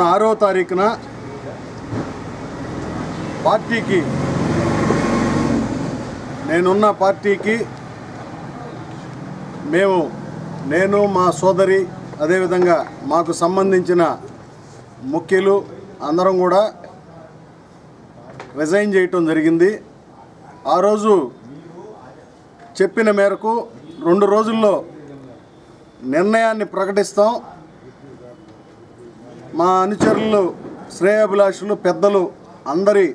మొన్న ఆరో తారీఖున పార్టీకి నేనున్న పార్టీకి మేము నేను మా సోదరి అదేవిధంగా మాకు సంబంధించిన ముఖ్యులు అందరం కూడా రిజైన్ చేయటం జరిగింది. ఆ రోజు చెప్పిన మేరకు రెండు రోజుల్లో నిర్ణయాన్ని ప్రకటిస్తాం. మా అనుచరులు శ్రేయాభిలాషులు పెద్దలు అందరి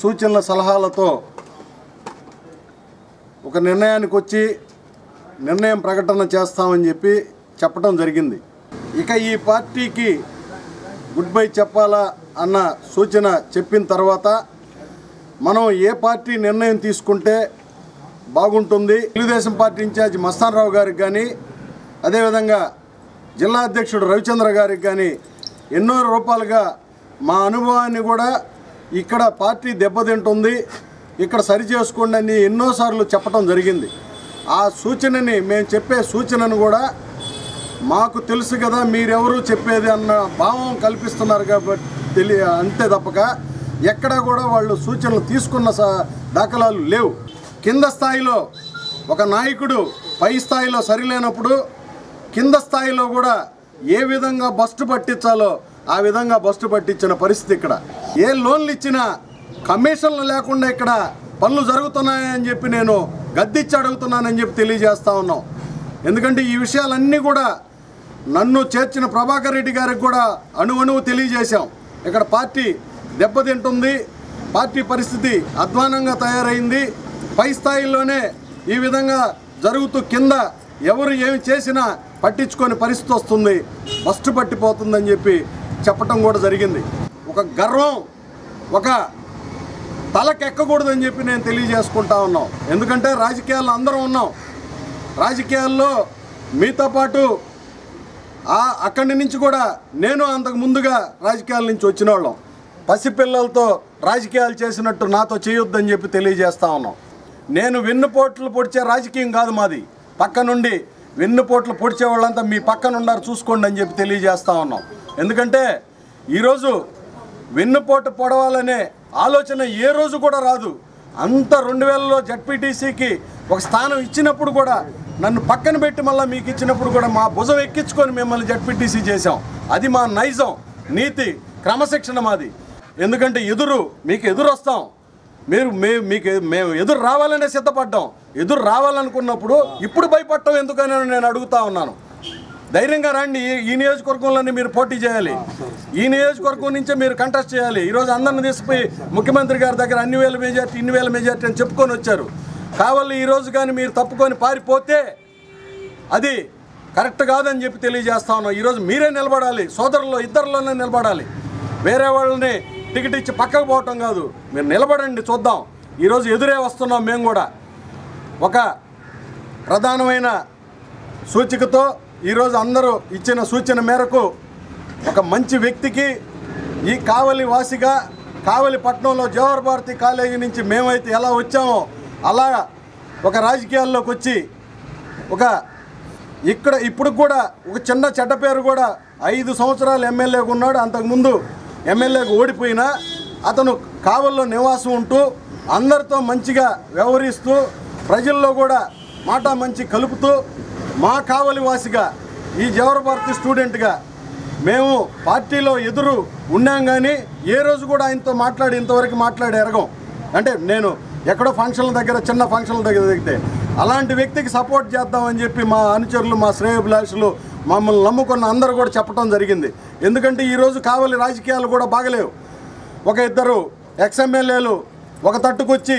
సూచనల సలహాలతో ఒక నిర్ణయానికి వచ్చి నిర్ణయం ప్రకటన చేస్తామని చెప్పి చెప్పడం జరిగింది. ఇక ఈ పార్టీకి గుడ్ బై చెప్పాలా అన్న సూచన చెప్పిన తర్వాత మనం ఏ పార్టీ నిర్ణయం తీసుకుంటే బాగుంటుంది? Telugu Desam party in charge Mastan Rao గారికి కానీ అదేవిధంగా జిల్లా అధ్యక్షుడు రవిచంద్ర గారికి కానీ ఎన్నో రూపాలుగా మా అనుభవాన్ని కూడా ఇక్కడ పార్టీ దెబ్బతింటుంది. ఇక్కడ సరి చేసుకోండి అని ఎన్నోసార్లు చెప్పడం జరిగింది. ఆ సూచనని మేము చెప్పే సూచనను కూడా మాకు తెలుసు కదా మీరెవరు చెప్పేది అన్న భావం కల్పిస్తున్నారు కాబట్టి తెలియ అంతే తప్పక. ఎక్కడ కూడా వాళ్ళు సూచనలు తీసుకున్న దాఖలాలు లేవు. కింద స్థాయిలో ఒక నాయకుడు పై స్థాయిలో సరిలేనప్పుడు కింద స్థాయిలో కూడా ఏ విధంగా బస్టు పట్టించాలో ఆ విధంగా బస్టు పట్టించిన పరిస్థితి ఇక్కడ. ఏ లోన్లు ఇచ్చినా కమిషన్లు లేకుండా ఇక్కడ పనులు జరుగుతున్నాయని చెప్పి నేను గద్దిచ్చి అడుగుతున్నానని చెప్పి తెలియజేస్తా ఉన్నాం. ఎందుకంటే ఈ విషయాలన్నీ కూడా నన్ను చేర్చిన ప్రభాకర్ రెడ్డి గారికి కూడా అణువణువు తెలియజేశాం. ఇక్కడ పార్టీ దెబ్బతింటుంది పార్టీ పరిస్థితి అధ్వానంగా తయారైంది. పై స్థాయిలోనే ఈ విధంగా జరుగుతూ కింద ఎవరు ఏమి చేసినా పట్టించుకొని పరిస్థితి వస్తుంది. బస్టు పట్టిపోతుందని చెప్పి చెప్పటం కూడా జరిగింది. ఒక గర్వం ఒక తలకెక్కకూడదని చెప్పి నేను తెలియజేసుకుంటా ఉన్నాం. ఎందుకంటే రాజకీయాల్లో అందరం ఉన్నాం. రాజకీయాల్లో మీతో పాటు ఆ అక్కడి నుంచి కూడా నేను అంతకు ముందుగా రాజకీయాల నుంచి వచ్చిన వాళ్ళం. పసిపిల్లలతో రాజకీయాలు చేసినట్టు నాతో చేయొద్దని చెప్పి తెలియజేస్తా ఉన్నాం. నేను వెన్నుపోట్లు పొడిచే రాజకీయం కాదు మాది. పక్క నుండి వెన్నుపోట్లు పొడిచే వాళ్ళంతా మీ పక్కన ఉన్నారు చూసుకోండి అని చెప్పి తెలియజేస్తా ఉన్నాం. ఎందుకంటే ఈరోజు వెన్నుపోటు పొడవాలనే ఆలోచన ఏ రోజు కూడా రాదు. అంత రెండు వేలలో జడ్పీటీసీకి ఒక స్థానం ఇచ్చినప్పుడు కూడా నన్ను పక్కన పెట్టి మళ్ళీ మీకు ఇచ్చినప్పుడు కూడా మా భుజం ఎక్కించుకొని మిమ్మల్ని జడ్పీటీసీ చేశాం. అది మా నైజం నీతి క్రమశిక్షణ మాది. ఎందుకంటే ఎదురు మీకు ఎదురు వస్తాం మీరు మేము మీకు మేము ఎదురు రావాలనే సిద్ధపడ్డాం. ఎదురు రావాలనుకున్నప్పుడు ఇప్పుడు భయపడటం ఎందుకని నేను అడుగుతా ఉన్నాను. ధైర్యంగా రండి. ఈ- నియోజకవర్గంలోనే మీరు పోటీ చేయాలి. ఈ నియోజకవర్గం నుంచే మీరు కంటెస్ట్ చేయాలి. ఈరోజు అందరిని తీసుకుపోయి ముఖ్యమంత్రి గారి దగ్గర అన్ని వేల మెజార్టీ ఇన్ని వేల మెజార్టీ అని చెప్పుకొని వచ్చారు. కావాలి ఈరోజు కానీ మీరు తప్పుకొని పారిపోతే అది కరెక్ట్ కాదని చెప్పి తెలియజేస్తా ఉన్నాం. ఈరోజు మీరే నిలబడాలి. సోదరుల్లో ఇద్దరిలోనే నిలబడాలి. వేరే వాళ్ళని టికెట్ ఇచ్చి పక్కకు పోవటం కాదు. మీరు నిలబడండి చూద్దాం. ఈరోజు ఎదురే వస్తున్నాం మేము కూడా. ఒక ప్రధానమైన సూచికతో ఈరోజు అందరూ ఇచ్చిన సూచన మేరకు ఒక మంచి వ్యక్తికి ఈ కావలి వాసిగా కావలి పట్టణంలో జవహర్ భారతి కాలేజీ నుంచి మేమైతే ఎలా వచ్చామో అలా ఒక రాజకీయాల్లోకి వచ్చి ఒక ఇక్కడ ఇప్పుడు కూడా ఒక చిన్న చెడ్డ పేరు కూడా ఐదు సంవత్సరాలు ఎమ్మెల్యేగా ఉన్నాడు. అంతకుముందు ఎమ్మెల్యేకు ఓడిపోయినా అతను కావల్లో నివాసం ఉంటూ అందరితో మంచిగా వ్యవహరిస్తూ ప్రజల్లో కూడా మాట మంచి కలుపుతూ మా కావలి వాసిగా ఈ జవహర్భారతి స్టూడెంట్గా మేము పార్టీలో ఎదురు ఉన్నాం కానీ ఏ రోజు కూడా ఆయనతో మాట్లాడి ఇంతవరకు మాట్లాడి ఎరగం. అంటే నేను ఎక్కడో ఫంక్షన్ల దగ్గర చిన్న ఫంక్షన్ల దగ్గర దిగితే అలాంటి వ్యక్తికి సపోర్ట్ చేద్దామని చెప్పి మా అనుచరులు మా శ్రేయభిలాషులు మమ్మల్ని నమ్ముకున్న అందరూ కూడా చెప్పడం జరిగింది. ఎందుకంటే ఈరోజు కావలి రాజకీయాలు కూడా బాగలేవు. ఒక ఇద్దరు ఎక్స్ఎమ్మెల్యేలు ఒక తట్టుకొచ్చి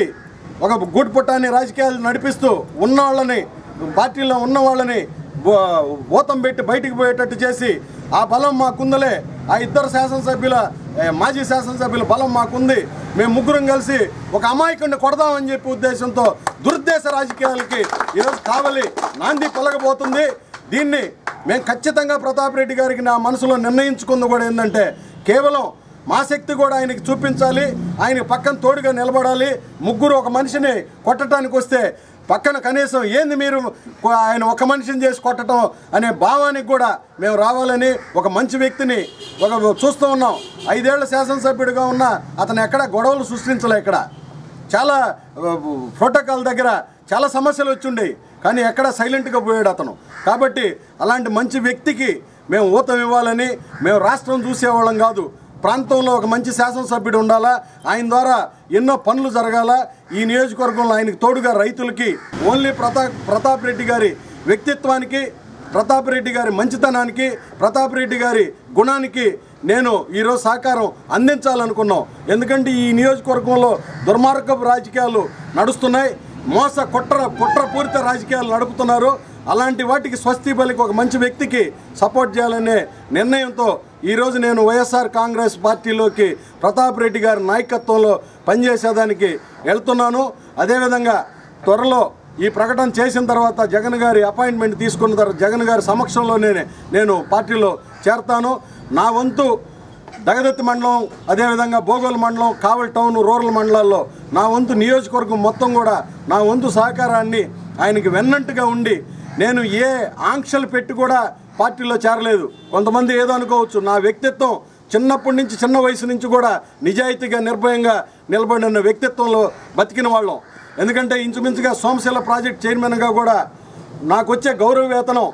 ఒక గుడ్ పుట్టాన్ని రాజకీయాలు నడిపిస్తూ ఉన్న వాళ్ళని పార్టీలో ఉన్న వాళ్ళని ఊతం పెట్టి బయటికి పోయేటట్టు చేసి ఆ బలం మాకుందలే. ఆ ఇద్దరు శాసనసభ్యుల మాజీ శాసనసభ్యుల బలం మాకుంది. మేము ముగ్గురం కలిసి ఒక అమాయకుడిని కొడదామని చెప్పి ఉద్దేశంతో దురుద్దేశ రాజకీయాలకి ఈరోజు కావలి నాంది పొలగబోతుంది దీన్ని మేము ఖచ్చితంగా ప్రతాప్ రెడ్డి గారికి నా మనసులో నిర్ణయించుకుంది కూడా ఏంటంటే కేవలం మా శక్తి కూడా ఆయనకి చూపించాలి ఆయన పక్కన తోడుగా నిలబడాలి ముగ్గురు ఒక మనిషిని కొట్టడానికి వస్తే పక్కన కనీసం ఏంది మీరు ఆయన ఒక మనిషిని చేసి కొట్టడం అనే భావానికి కూడా మేము రావాలని ఒక మంచి వ్యక్తిని ఒక చూస్తూ ఉన్నాం. ఐదేళ్ళ శాసనసభ్యుడిగా ఉన్న అతను ఎక్కడ గొడవలు సృష్టించలే ఇక్కడ. చాలా ప్రోటోకాల్ దగ్గర చాలా సమస్యలు వచ్చిండేవి కానీ ఎక్కడ సైలెంట్గా పోయాడు అతను. కాబట్టి అలాంటి మంచి వ్యక్తికి మేము ఊతం ఇవ్వాలని మేము రాష్ట్రం చూసేవాళ్ళం కాదు. ప్రాంతంలో ఒక మంచి శాసనసభ్యుడు ఉండాలా ఆయన ద్వారా ఎన్నో పనులు జరగాల ఈ నియోజకవర్గంలో ఆయనకు తోడుగా రైతులకి ఓన్లీ ప్రతాప్ ప్రతాప్ రెడ్డి గారి వ్యక్తిత్వానికి ప్రతాప్ రెడ్డి గారి మంచితనానికి ప్రతాప్ రెడ్డి గారి గుణానికి నేను ఈరోజు సహకారం అందించాలనుకున్నాం. ఎందుకంటే ఈ నియోజకవర్గంలో దుర్మార్గపు రాజకీయాలు నడుస్తున్నాయి. మోస కుట్ర కుట్రపూరిత రాజకీయాలు నడుపుతున్నారు. అలాంటి వాటికి స్వస్తి బలికి ఒక మంచి వ్యక్తికి సపోర్ట్ చేయాలనే నిర్ణయంతో ఈరోజు నేను వైఎస్ఆర్ కాంగ్రెస్ పార్టీలోకి ప్రతాప్ రెడ్డి గారి నాయకత్వంలో పనిచేసేదానికి వెళ్తున్నాను. అదేవిధంగా త్వరలో ఈ ప్రకటన చేసిన తర్వాత జగన్ గారి అపాయింట్మెంట్ తీసుకున్న తర్వాత జగన్ గారి సమక్షంలోనే నేను పార్టీలో చేరతాను. నా వంతు దగదత్తి మండలం అదేవిధంగా భోగోలు మండలం కావల్ టౌన్ రూరల్ మండలాల్లో నా వంతు నియోజకవర్గం మొత్తం కూడా నా వంతు సహకారాన్ని ఆయనకి వెన్నంటుగా ఉండి నేను ఏ ఆంక్షలు పెట్టి కూడా పార్టీలో చేరలేదు. కొంతమంది ఏదో అనుకోవచ్చు నా వ్యక్తిత్వం చిన్నప్పటి నుంచి చిన్న వయసు నుంచి కూడా నిజాయితీగా నిర్భయంగా నిలబడిన వ్యక్తిత్వంలో బతికిన వాళ్ళం. ఎందుకంటే ఇంచుమించుగా సోమశిల ప్రాజెక్ట్ చైర్మన్గా కూడా నాకు వచ్చే గౌరవ వేతనం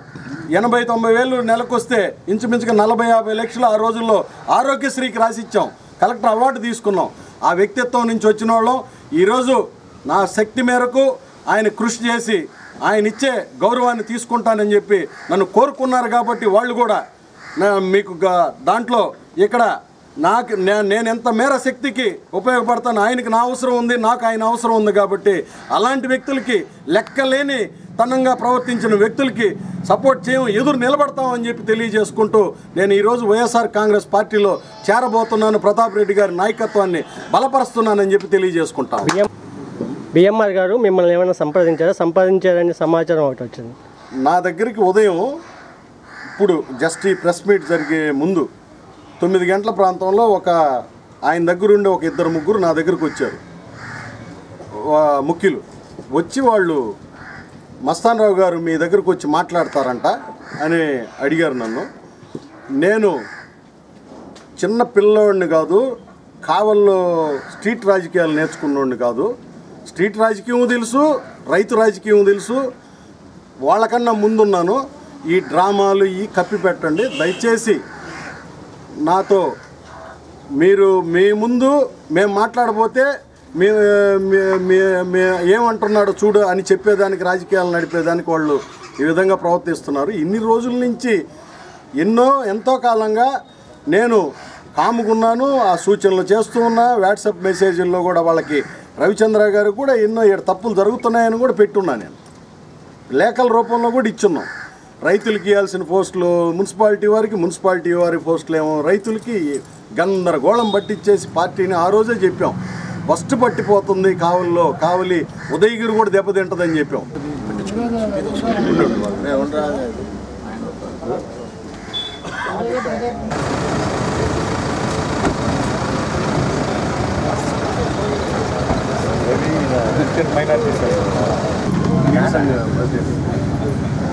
ఎనభై తొంభై వేలు నెలకు వస్తే ఇంచుమించుగా నలభై యాభై లక్షలు ఆ రోజుల్లో ఆరోగ్యశ్రీకి రాసిచ్చాం. కలెక్టర్ అవార్డు తీసుకున్నాం. ఆ వ్యక్తిత్వం నుంచి వచ్చిన వాళ్ళం. ఈరోజు నా శక్తి మేరకు ఆయన కృషి చేసి ఆయన ఇచ్చే గౌరవాన్ని తీసుకుంటానని చెప్పి నన్ను కోరుకున్నారు కాబట్టి వాళ్ళు కూడా మీకు దాంట్లో ఇక్కడ నాకు నేను ఎంత మేర శక్తికి ఉపయోగపడతాను ఆయనకి నా అవసరం ఉంది నాకు ఆయన అవసరం ఉంది కాబట్టి అలాంటి వ్యక్తులకి లెక్కలేని తనంగా ప్రవర్తించిన వ్యక్తులకి సపోర్ట్ చేయం ఎదురు నిలబడతామని చెప్పి తెలియజేసుకుంటూ నేను ఈరోజు వైఎస్ఆర్ కాంగ్రెస్ పార్టీలో చేరబోతున్నాను. ప్రతాప్ రెడ్డి గారి నాయకత్వాన్ని బలపరుస్తున్నానని చెప్పి తెలియజేసుకుంటాను. బిఎం బిఎంఆర్ గారు మిమ్మల్ని ఏమైనా సంప్రదించారా? సంప్రదించారని సమాచారం ఒకటి వచ్చింది. నా దగ్గరికి ఉదయం ఇప్పుడు జస్ట్ ఈ ప్రెస్ మీట్ జరిగే ముందు తొమ్మిది గంటల ప్రాంతంలో ఒక ఆయన దగ్గరుండి ఒక ఇద్దరు ముగ్గురు నా దగ్గరకు వచ్చారు. ముఖ్యులు. వచ్చి వాళ్ళు మస్తానరావు గారు మీ దగ్గరకు వచ్చి మాట్లాడతారంట అని అడిగారు నన్ను. నేను చిన్న పిల్లోడిని కాదు కావల్లో స్ట్రీట్ రాజకీయాలు నేర్చుకున్నోడిని కాదు. స్ట్రీట్ రాజకీయం తెలుసు రైతు రాజకీయం తెలుసు. వాళ్ళకన్నా ముందున్నాను. ఈ డ్రామాలు ఈ కప్పి పెట్టండి దయచేసి నాతో మీరు మీ ముందు మేము మాట్లాడబోతే మీ మీ- ఏమంటున్నాడో చూడు అని చెప్పేదానికి రాజకీయాలు నడిపేదానికి వాళ్ళు ఈ విధంగా ప్రవర్తిస్తున్నారు. ఇన్ని రోజుల నుంచి ఎన్నో ఎంతో కాలంగా నేను కాముకున్నాను ఆ సూచనలు చేస్తూ ఉన్నా వాట్సాప్ మెసేజ్ల్లో కూడా వాళ్ళకి రవిచంద్ర గారు కూడా ఎన్నో ఏడు తప్పులు జరుగుతున్నాయని కూడా పెట్టున్నా నేను. లేఖల రూపంలో కూడా ఇచ్చున్నాం. రైతులకి ఇవ్వాల్సిన పోస్టులు మున్సిపాలిటీ వారికి మున్సిపాలిటీ వారి పోస్టులు ఏమో రైతులకి గందరగోళం పట్టించేసి పార్టీని ఆ రోజే చెప్పాం. ఫస్ట్ పట్టిపోతుంది కావలిలో కావలి ఉదయగిరి కూడా దెబ్బతింటదని చెప్పాం.